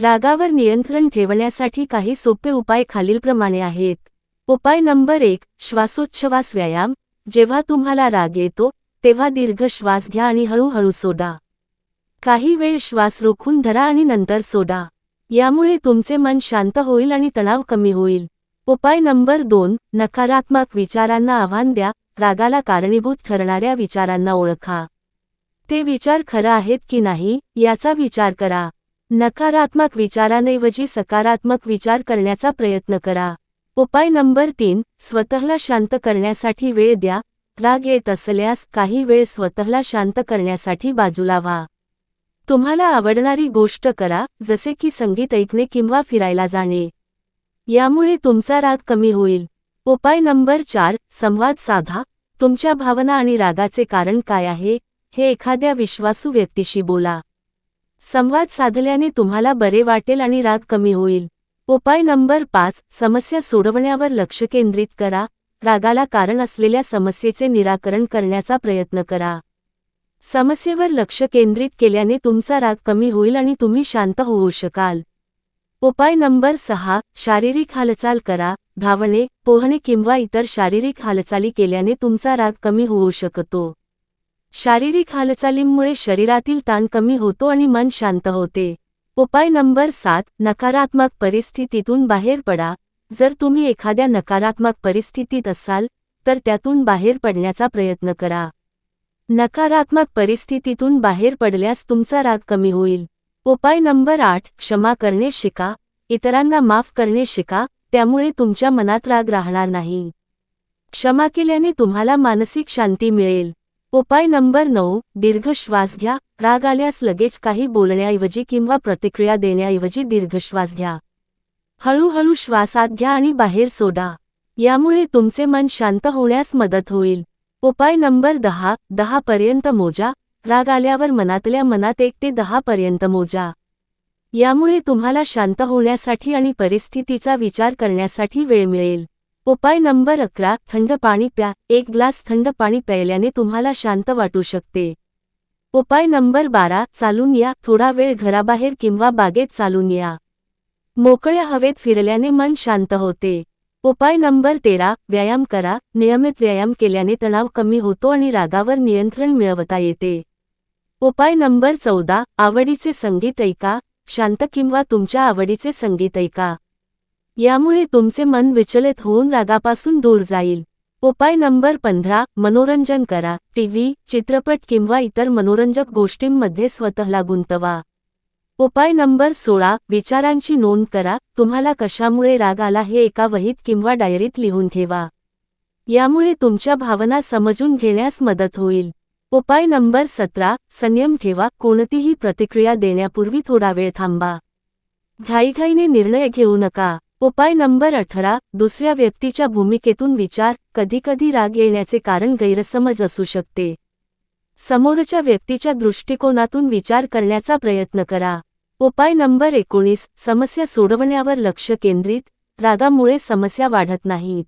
रागावर नियंत्रण ठेवण्यासाठी काही सोपे उपाय खालीलप्रमाणे आहेत. उपाय नंबर एक श्वासोच्छवास व्यायाम. जेव्हा तुम्हाला राग येतो तेव्हा दीर्घ श्वास घ्या आणि हळूहळू सोडा. काही वेळ श्वास रोखून धरा आणि नंतर सोडा. यामुळे तुमचे मन शांत होईल आणि तणाव कमी होईल. उपाय नंबर दोन नकारात्मक विचारांना आव्हान द्या. रागाला कारणीभूत ठरणाऱ्या विचारांना ओळखा. ते विचार खरं आहेत की नाही याचा विचार करा. नकारात्मक विचारांऐवजी सकारात्मक विचार करण्याचा प्रयत्न करा. उपाय नंबर तीन स्वतःला शांत करण्यासाठी वेळ द्या. राग येत असल्यास काही वेळ स्वतःला शांत करण्यासाठी बाजूला व्हा तुम्हाला आवडणारी गोष्ट करा जसे की संगीत ऐकणे किंवा फिरायला जाणे. यामुळे तुमचा राग कमी होईल. उपाय नंबर चार संवाद साधा. तुमच्या भावना आणि रागाचे कारण काय आहे हे एखाद्या विश्वासू व्यक्तीशी बोला. संवाद साधल्याने तुम्हाला बरे वाटेल आणि राग कमी होईल. उपाय नंबर पाच समस्या सोडवण्यावर लक्ष केंद्रित करा. रागाला कारण असलेल्या समस्येचे निराकरण करण्याचा प्रयत्न करा. समस्येवर लक्ष केंद्रित केल्याने तुमचा राग कमी होईल आणि तुम्ही शांत होऊ शकाल. उपाय नंबर सहा शारीरिक हालचाल करा. धावणे पोहणे किंवा इतर शारीरिक हालचाली केल्याने तुमचा राग कमी होऊ शकतो. शारीरिक हालचालींमुळे शरीरातील ताण कमी होतो आणि मन शांत होते. उपाय नंबर सात नकारात्मक परिस्थितीतून बाहेर पडा. जर तुम्ही एखाद्या नकारात्मक परिस्थितीत असाल तर त्यातून बाहेर पडण्याचा प्रयत्न करा. नकारात्मक परिस्थितीतून बाहेर पडल्यास तुमचा राग कमी होईल. उपाय नंबर आठ क्षमा करणे शिका. इतरांना माफ करणे शिका त्यामुळे तुमच्या मनात राग राहणार नाही. क्षमा केल्याने तुम्हाला मानसिक शांती मिळेल. उपाय नंबर नऊ दीर्घ श्वास घ्या. राग आल्यास लगेच काही बोलण्याऐवजी किंवा प्रतिक्रिया देण्याऐवजी दीर्घ श्वास घ्या. हळूहळू श्वासात घ्या आणि बाहेर सोडा. यामुळे तुमचे मन शांत होण्यास मदत होईल. उपाय नंबर दहा दहा पर्यंत मोजा. राग आल्यावर मनातल्या मनात एक ते दहा पर्यंत मोजा. यामुळे तुम्हाला शांत होण्यासाठी आणि परिस्थितीचा विचार करण्यासाठी वेळ मिळेल. उपाय नंबर अकरा थंड पाणी प्या. एक ग्लास थंड पाणी प्यायल्याने तुम्हाला शांत वाटू शकते. उपाय नंबर बारा चालून या. थोडा वेळ घराबाहेर किंवा बागेत चालून या. मोकळ्या हवेत फिरल्याने मन शांत होते. उपाय नंबर तेरा व्यायाम करा. नियमित व्यायाम केल्याने तणाव कमी होतो आणि रागावर नियंत्रण मिळवता येते. उपाय नंबर चौदा आवडीचे संगीत ऐका. शांत किंवा तुमच्या आवडीचे संगीत ऐका. यामुळे तुमचे मन विचलित होऊन रागापासून दूर जाईल. उपाय नंबर पंधरा मनोरंजन करा. टीव्ही चित्रपट किंवा इतर मनोरंजक गोष्टींमध्ये स्वतःला गुंतवा. उपाय नंबर सोळा विचारांची नोंद करा. तुम्हाला कशामुळे राग आला हे एका वहीत किंवा डायरीत लिहून ठेवा. यामुळे तुमच्या भावना समजून घेण्यास मदत होईल. उपाय नंबर सतरा संयम ठेवा. कोणतीही प्रतिक्रिया देण्यापूर्वी थोडा वेळ थांबा. घाईघाईने निर्णय घेऊ नका. उपाय नंबर अठरा दुसऱ्या व्यक्तीच्या भूमिकेतून विचार कधीकधी राग येण्याचे कारण गैरसमज असू शकते. समोरच्या व्यक्तीच्या दृष्टिकोनातून विचार करण्याचा प्रयत्न करा. उपाय नंबर एकोणीस समस्या सोडवण्यावर लक्ष केंद्रित रागामुळे समस्या वाढत नाहीत.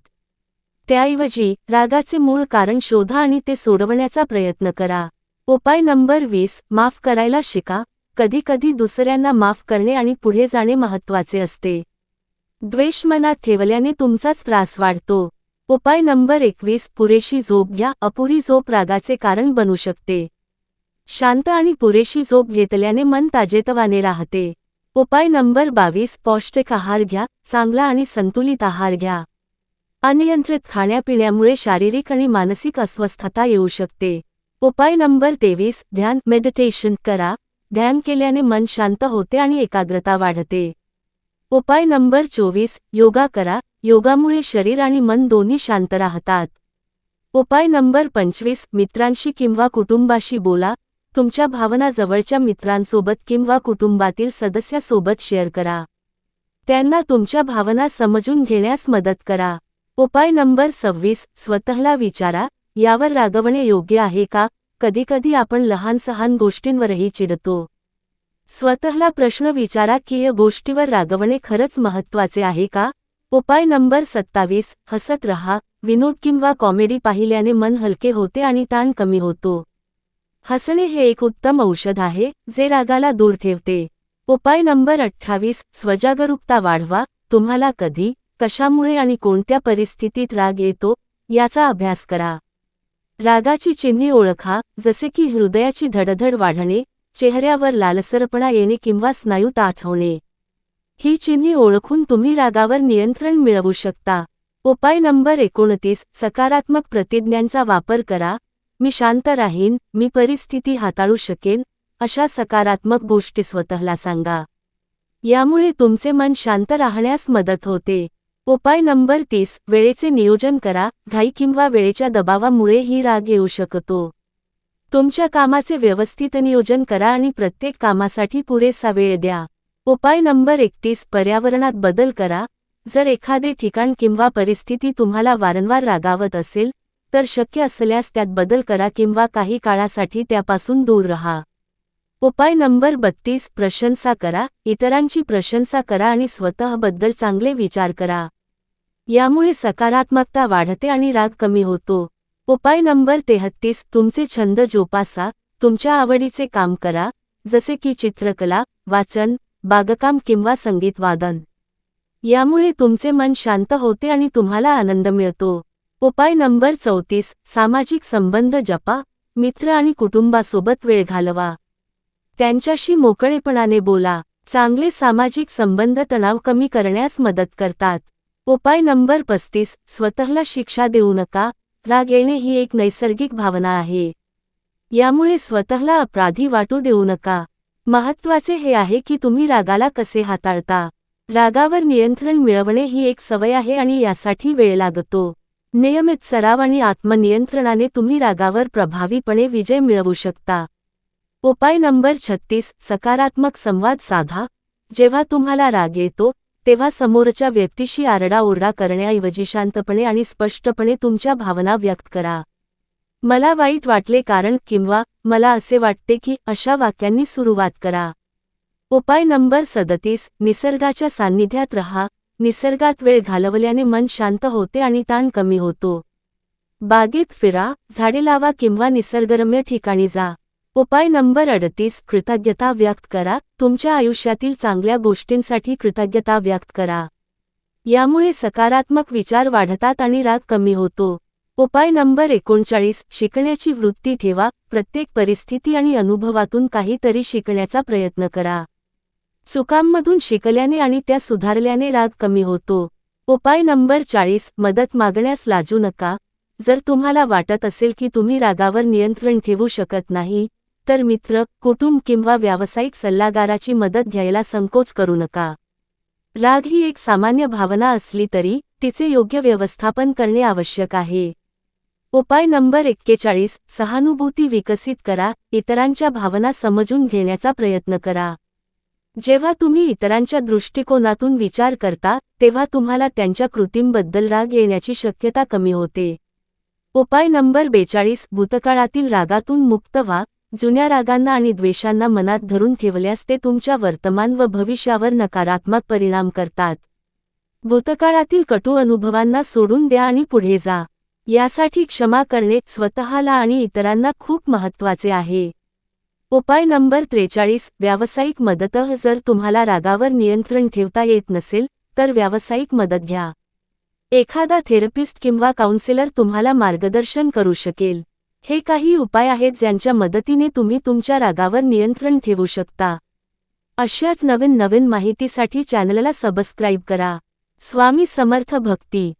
त्याऐवजी रागाचे मूळ कारण शोधा आणि ते सोडवण्याचा प्रयत्न करा. उपाय नंबर वीस माफ करायला शिका. कधीकधी दुसऱ्यांना माफ करणे आणि पुढे जाणे महत्त्वाचे असते. द्वेष मनात ठेवल्याने तुमचाच त्रास वाढतो. उपाय नंबर एकवीस पुरेशी झोप घ्या अपुरी झोप रागाचे कारण बनू शकते. शांत आणि पुरेशी झोप घेतल्याने मन ताजेतवाने राहते. उपाय नंबर बावीस पौष्टिक आहार घ्या चांगला आणि संतुलित आहार घ्या. अनियंत्रित खाण्यापिण्यामुळे शारीरिक आणि मानसिक अस्वस्थता येऊ शकते. उपाय नंबर तेवीस ध्यान मेडिटेशन करा. ध्यान केल्याने मन शांत होते आणि एकाग्रता वाढते. उपाय नंबर चोवीस योगा करा. योगामुळे शरीर आणि मन दोन्ही शांत राहतात. उपाय नंबर पंचवीस मित्रांशी किंवा कुटुंबाशी बोला. तुमच्या भावना जवळच्या मित्रांसोबत किंवा कुटुंबातील सदस्यासोबत शेअर करा. त्यांना तुमच्या भावना समजून घेण्यास मदत करा. उपाय नंबर सव्वीस स्वतःला विचारा. यावर रागवणे योग्य आहे का? कधीकधी आपण लहान सहान गोष्टींवरही चिडतो. स्वतःला प्रश्न विचारा की या गोष्टीवर रागवणे खरंच महत्त्वाचे आहे का? उपाय नंबर सत्तावीस हसत रहा विनोद किंवा कॉमेडी पाहिल्याने मन हलके होते आणि ताण कमी होतो. हसणे हे एक उत्तम औषध आहे जे रागाला दूर ठेवते. उपाय नंबर अठ्ठावीस स्वजागरूकता वाढवा तुम्हाला कधी कशामुळे आणि कोणत्या परिस्थितीत राग येतो याचा अभ्यास करा. रागाची चिन्हे ओळखा जसे की हृदयाची धडधड वाढणे चेहऱ्यावर लालसरपणा येणे किंवा स्नायू ताठ होणे ही चिन्हे ओळखून तुम्ही रागावर नियंत्रण मिळवू शकता. उपाय नंबर एकोणतीस सकारात्मक प्रतिज्ञांचा वापर करा. मी शांत राहीन मी परिस्थिती हाताळू शकेन अशा सकारात्मक गोष्टी स्वतःला सांगा. यामुळे तुमचे मन शांत राहण्यास मदत होते. उपाय नंबर तीस वेळेचे नियोजन करा. घाई किंवा वेळेच्या दबावामुळे ही राग येऊ शकतो. तुमच्या कामाचे व्यवस्थित नियोजन करा आणि प्रत्येक कामासाठी पुरेसा वेळ द्या. उपाय नंबर एकतीस पर्यावरणात बदल करा. जर एखादे ठिकाण किंवा परिस्थिती तुम्हाला वारंवार रागावत असेल तर शक्य असल्यास त्यात बदल करा किंवा काही काळासाठी त्यापासून दूर रहा. उपाय नंबर बत्तीस प्रशंसा करा. इतरांची प्रशंसा करा आणि स्वतःबद्दल चांगले विचार करा. यामुळे सकारात्मकता वाढते आणि राग कमी होतो. उपाय नंबर तेहत्तीस तुमचे छंद जोपासा तुमच्या आवडीचे काम करा जसे की चित्रकला वाचन बागकाम किंवा संगीत वादन. यामुळे तुमचे मन शांत होते आणि तुम्हाला आनंद मिळतो. उपाय नंबर चौतीस सामाजिक संबंध जपा मित्र आणि कुटुंबासोबत वेळ घालवा. त्यांच्याशी मोकळेपणाने बोला. चांगले सामाजिक संबंध तणाव कमी करण्यास मदत करतात. उपाय नंबर पस्तीस स्वतःला शिक्षा देऊ नका राग येणे ही एक नैसर्गिक भावना आहे. यामुळे स्वतःला अपराधी वाटू देऊ नका. महत्त्वाचे हे आहे की तुम्ही रागाला कसे हाताळता. रागावर नियंत्रण मिळवणे ही एक सवय आहे आणि यासाठी वेळ लागतो. नियमित सराव आणि आत्मनियंत्रणाने तुम्ही रागावर प्रभावीपणे विजय मिळवू शकता. उपाय नंबर छत्तीस सकारात्मक संवाद साधा. जेव्हा तुम्हाला राग येतो तेव्हा समोरच्या व्यक्तीशी आरडाओरडा करण्याऐवजी शांतपणे आणि स्पष्टपणे तुमच्या भावना व्यक्त करा. मला वाईट वाटले कारण किंवा मला असे वाटते की अशा वाक्यांनी सुरुवात करा. उपाय नंबर सदतीस निसर्गाच्या सान्निध्यात रहा. निसर्गात वेळ घालवल्याने मन शांत होते आणि ताण कमी होतो. बागेत फिरा झाडे लावा किंवा निसर्गरम्य ठिकाणी जा. उपाय नंबर अडतीस कृतज्ञता व्यक्त करा. तुमच्या आयुष्यातील चांगल्या गोष्टींसाठी कृतज्ञता व्यक्त करा. यामुळे सकारात्मक विचार वाढतात आणि राग कमी होतो. उपाय नंबर एकोणचाळीस शिकण्याची वृत्ती ठेवा. प्रत्येक परिस्थिती आणि अनुभवातून काहीतरी शिकण्याचा प्रयत्न करा. चुकांमधून शिकल्याने आणि त्या सुधारल्याने राग कमी होतो. उपाय नंबर चाळीस मदत मागण्यास लाजू नका. जर तुम्हाला वाटत असेल की तुम्ही रागावर नियंत्रण ठेवू शकत नाही तर मित्र कुटुंब किंवा व्यावसायिक सल्लागाराची मदत घ्यायला संकोच करू नका. राग ही एक सामान्य भावना असली तरी तिचे योग्य व्यवस्थापन करणे आवश्यक आहे. उपाय नंबर एक्केचाळीस सहानुभूती विकसित करा इतरांच्या भावना समजून घेण्याचा प्रयत्न करा. जेव्हा तुम्ही इतरांच्या दृष्टिकोनातून विचार करता तेव्हा तुम्हाला त्यांच्या कृतींबद्दल राग येण्याची शक्यता कमी होते. उपाय नंबर बेचाळीस भूतकाळातील रागातून मुक्त व्हा जुन्या रागांना आणि द्वेषांना मनात धरून ठेवल्यास ते तुमच्या वर्तमान व भविष्यावर नकारात्मक परिणाम करतात. भूतकाळातील कटू अनुभवांना सोडून द्या आणि पुढे जा. यासाठी क्षमा करणे स्वतःला आणि इतरांना खूप महत्त्वाचे आहे. उपाय नंबर त्रेचाळीस व्यावसायिक मदत जर तुम्हाला रागावर नियंत्रण ठेवता येत नसेल तर व्यावसायिक मदत घ्या. एखादा थेरपिस्ट किंवा काउन्सिलर तुम्हाला मार्गदर्शन करू शकेल. हे काही उपाय आहेत ज्यांच्या मदतीने तुम्ही तुमच्या रागावर नियंत्रण ठेवू शकता. अशाच नवीन नवीन माहितीसाठी चॅनलला सबस्क्राईब करा. स्वामी समर्थ भक्ती.